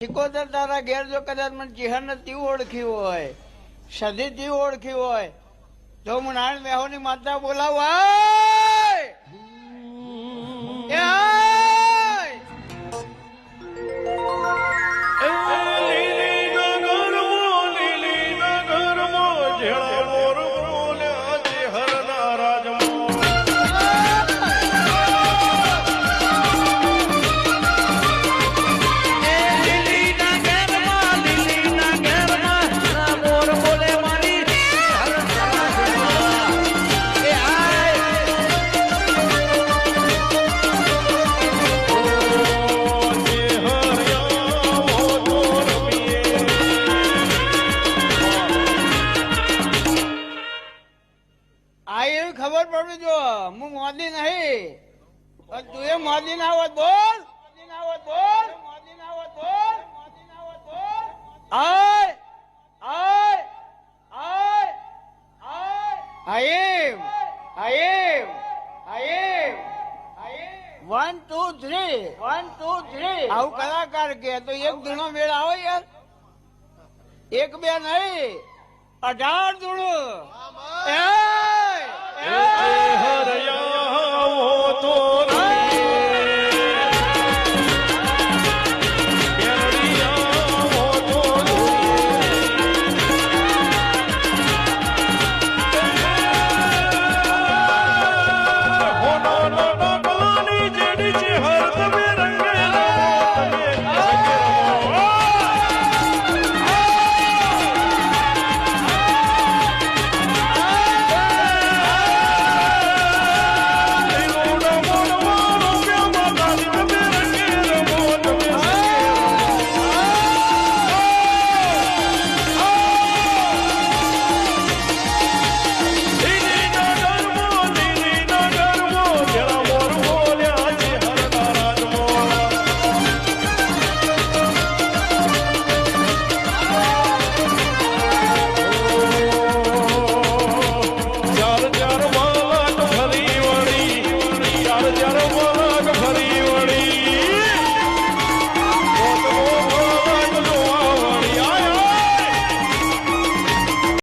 સિકોતર તારા ઘેર જો કદાચ મને ચિહન તી ઓળખી હોય સધી તી ઓળખી હોય, તો હું નારાયણ મેહોની માતા બોલાવું. ખબર પડવી જો હું મોદી નહીં. તું એ મોદી ના આવત બોલ મોદી ના હોત બોલ. મોદી ના હોત બોલ મોદી ના હોત બોલ I I I. I I'm I'm I'm one two three one two three આવું કલાકાર કે તો એક ધૂણો મેળ આવે યાર. એક બે નહીં. અઢાર ધૂણું.